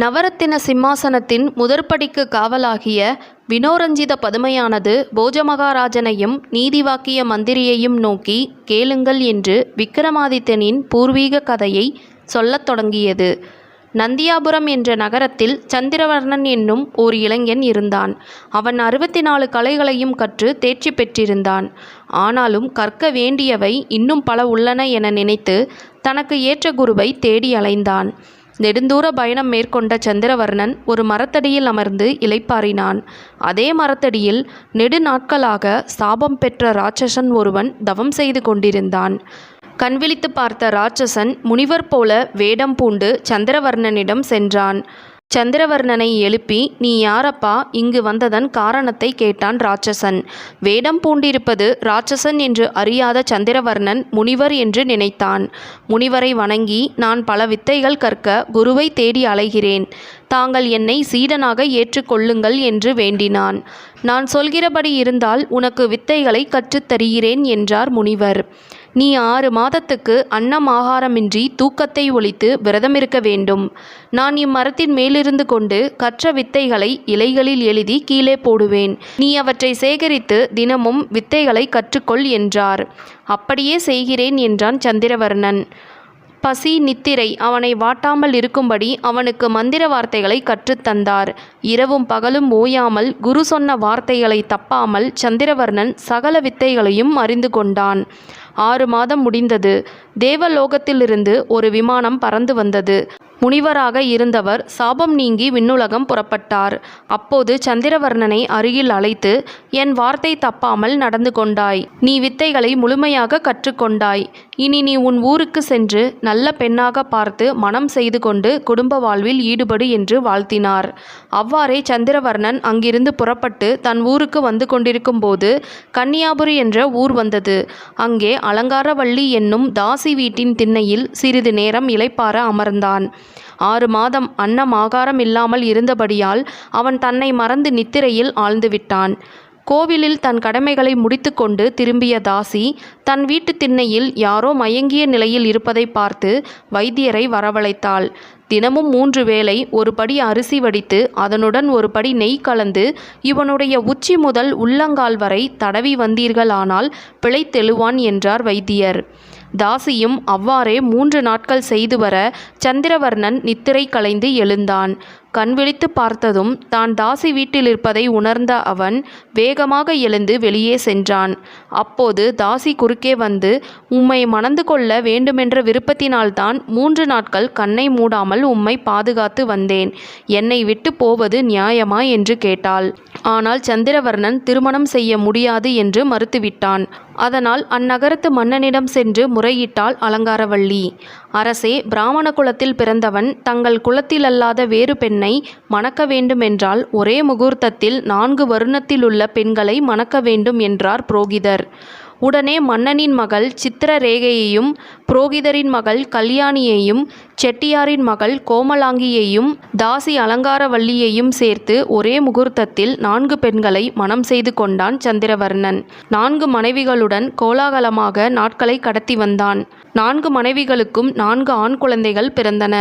நவரத்தின சிம்மாசனத்தின் முதற்படிக்கு காவலாகிய வினோரஞ்சித பதுமையானது போஜமகாராஜனையும் நீதிவாக்கிய மந்திரியையும் நோக்கி கேளுங்கள் என்று விக்ரமாதித்தனின் பூர்வீக கதையை சொல்லத் தொடங்கியது. நந்தியாபுரம் என்ற நகரத்தில் சந்திரவர்ணன் என்னும் ஓர் இளைஞன் இருந்தான். அவன் அறுபத்தி நாலு கலைகளையும் கற்று தேர்ச்சி பெற்றிருந்தான். ஆனாலும் கற்க வேண்டியவை இன்னும் பல உள்ளன என நினைத்து தனக்கு ஏற்ற குருவை தேடி அலைந்தான். நெடுந்தூர பயணம் மேற்கொண்ட சந்திரவர்ணன் ஒரு மரத்தடியில் அமர்ந்து இலைப்பாறினான் அதே மரத்தடியில் நெடுநாட்களாக சாபம் பெற்ற ராட்சசன் ஒருவன் தவம் செய்து கொண்டிருந்தான். கண்விழித்து பார்த்த ராட்சசன் முனிவர் போல வேடம் பூண்டு சந்திரவர்ணனிடம் சென்றான். சந்திரவர்ணனை எழுப்பி நீ யாரப்பா? இங்கு வந்ததன் காரணத்தை கேட்டான் ராட்சசன். வேடம் பூண்டிருப்பது ராட்சசன் என்று அறியாத சந்திரவர்ணன் முனிவர் என்று நினைத்தான். முனிவரை வணங்கி நான் பல வித்தைகள் கற்க குருவை தேடி அலைகிறேன். தாங்கள் என்னை சீடனாக ஏற்றுக்கொள்ளுங்கள் என்று வேண்டினான். நான் சொல்கிறபடி இருந்தால் உனக்கு வித்தைகளை கற்றுத் தருகிறேன் என்றார் முனிவர். நீ ஆறு மாதத்துக்கு அன்னம் ஆகாரமின்றி தூக்கத்தை ஒழித்து விரதமிருக்க வேண்டும். நான் இம்மரத்தின் மேலிருந்து கொண்டு கற்ற வித்தைகளை இலைகளில் எழுதி கீழே போடுவேன். நீ அவற்றை சேகரித்து தினமும் வித்தைகளை கற்றுக்கொள் என்றார். அப்படியே செய்கிறேன் என்றான் சந்திரவர்ணன். பசி நித்திரை அவனை வாட்டாமல் இருக்கும்படி அவனுக்கு மந்திர வார்த்தைகளை கற்றுத்தந்தார். இரவும் பகலும் ஓயாமல் குரு சொன்ன வார்த்தைகளை தப்பாமல் சந்திரவர்ணன் சகல வித்தைகளையும் அறிந்து கொண்டான். ஆறு மாதம் முடிந்தது. தேவலோகத்திலிருந்து ஒரு விமானம் பறந்து வந்தது. முனிவராக இருந்தவர் சாபம் நீங்கி விண்ணுலகம் புறப்பட்டார். அப்போது சந்திரவர்ணனை அருகில் அழைத்து என் வார்த்தை தப்பாமல் நடந்து கொண்டாய். நீ வித்தைகளை முழுமையாக கற்றுக்கொண்டாய். இனி நீ உன் ஊருக்கு சென்று நல்ல பெண்ணாக பார்த்து மனம் செய்து கொண்டு குடும்ப வாழ்வில் ஈடுபடு என்று வாழ்த்தினார். அவ்வாறே சந்திரவர்ணன் அங்கிருந்து புறப்பட்டு தன் ஊருக்கு வந்து கொண்டிருக்கும் போது கன்னியாபுரி என்ற ஊர் வந்தது. அங்கே அலங்காரவள்ளி என்னும் தாசி வீட்டின் திண்ணையில் சிறிது நேரம் இளைப்பார அமர்ந்தான். ஆறு மாதம் அன்னம் ஆகாரம் இல்லாமல் இருந்தபடியால் அவன் தன்னை மறந்து நித்திரையில் ஆழ்ந்துவிட்டான். கோவிலில் தன் கடமைகளை முடித்துக்கொண்டு திரும்பிய தாசி தன் வீட்டு திண்ணையில் யாரோ மயங்கிய நிலையில் இருப்பதை பார்த்து வைத்தியரை வரவழைத்தாள். தினமும் மூன்று வேளை ஒரு படி அரிசி வடித்து அதனுடன் ஒரு படி நெய் கலந்து இவனுடைய உச்சி முதல் உள்ளங்கால் வரை தடவி வந்தீர்களானால் பிழைத்தெழுவான் என்றார் வைத்தியர். தாசியும் அவ்வாறே மூன்று நாட்கள் செய்து வர சந்திரவர்ணன் நித்திரை கலைந்து எழுந்தான். கண் விழித்து பார்த்ததும் தான் தாசி வீட்டில் இருப்பதை உணர்ந்த அவன் வேகமாக எழுந்து வெளியே சென்றான். அப்போது தாசி குறுக்கே வந்து உம்மை மணந்து கொள்ள வேண்டுமென்ற விருப்பத்தினால்தான் மூன்று நாட்கள் கண்ணை மூடாமல் உம்மை பாதுகாத்து வந்தேன். என்னை விட்டு போவது நியாயமா? என்று கேட்டாள். ஆனால் சந்திரவர்ணன் திருமணம் செய்ய முடியாது என்று மறுத்துவிட்டான். அதனால் அந்நகரத்து மன்னனிடம் சென்று முறையிட்டாள் அலங்காரவள்ளி. அரசே பிராமண குலத்தில் பிறந்தவன் தங்கள் குலத்திலல்லாத வேறு பெண்ணை மணக்க வேண்டுமென்றால் ஒரே முகூர்த்தத்தில் நான்கு வருணத்திலுள்ள பெண்களை மணக்க வேண்டும் என்றார் புரோகிதர். உடனே மன்னனின் மகள் சித்திரரேகையையும் புரோகிதரின் மகள் கல்யாணியையும் செட்டியாரின் மகள் கோமலாங்கியையும் தாசி அலங்காரவல்லியையும் சேர்த்து ஒரே முகூர்த்தத்தில் நான்கு பெண்களை மணம் செய்து கொண்டான் சந்திரவர்ணன். நான்கு மனைவிகளுடன் கோலாகலமாக நாட்களை கடத்தி வந்தான். நான்கு மனைவிகளுக்கும் நான்கு ஆண் குழந்தைகள் பிறந்தன.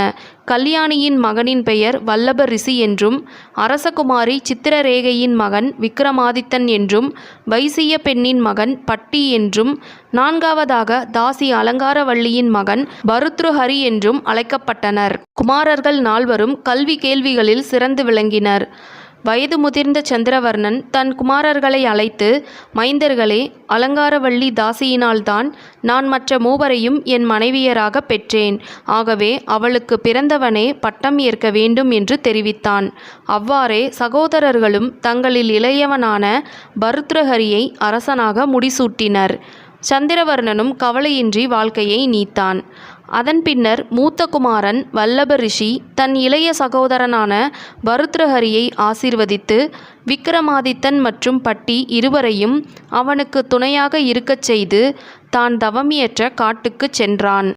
கல்யாணியின் மகனின் பெயர் வல்லப ரிஷி என்றும் அரசகுமாரி சித்திரரேகையின் மகன் விக்ரமாதித்தன் என்றும் வைசிய பெண்ணின் மகன் பட்டி என்றும் நான்காவதாக தாசி அலங்காரவள்ளியின் மகன் பருத்ருஹரி என்றும் அழைக்கப்பட்டனர். குமாரர்கள் நால்வரும் கல்வி கேள்விகளில் சிறந்து விளங்கினர். வயது முதிர்ந்த சந்திரவர்ணன் தன் குமாரர்களை அழைத்து மைந்தர்களே அலங்காரவள்ளி தாசியினால்தான் நான் மற்ற மூவரையும் என் மனைவியராக பெற்றேன். ஆகவே அவளுக்கு பிறந்தவனே பட்டம் ஏற்க வேண்டும் என்று தெரிவித்தான். அவ்வாறே சகோதரர்களும் தங்களில் இளையவனான பருத்ரஹரியை அரசனாக முடிசூட்டினர். சந்திரவர்ணனும் கவலையின்றி வாழ்க்கையை நீத்தான். அதன் பின்னர் மூத்த குமாரன் வல்லப ரிஷி தன் இளைய சகோதரனான பருத்ரஹரியை ஆசீர்வதித்து விக்ரமாதித்தன் மற்றும் பட்டி இருவரையும் அவனுக்கு துணையாக இருக்கச் செய்து தான் தவமியற்ற காட்டுக்குச் சென்றான்.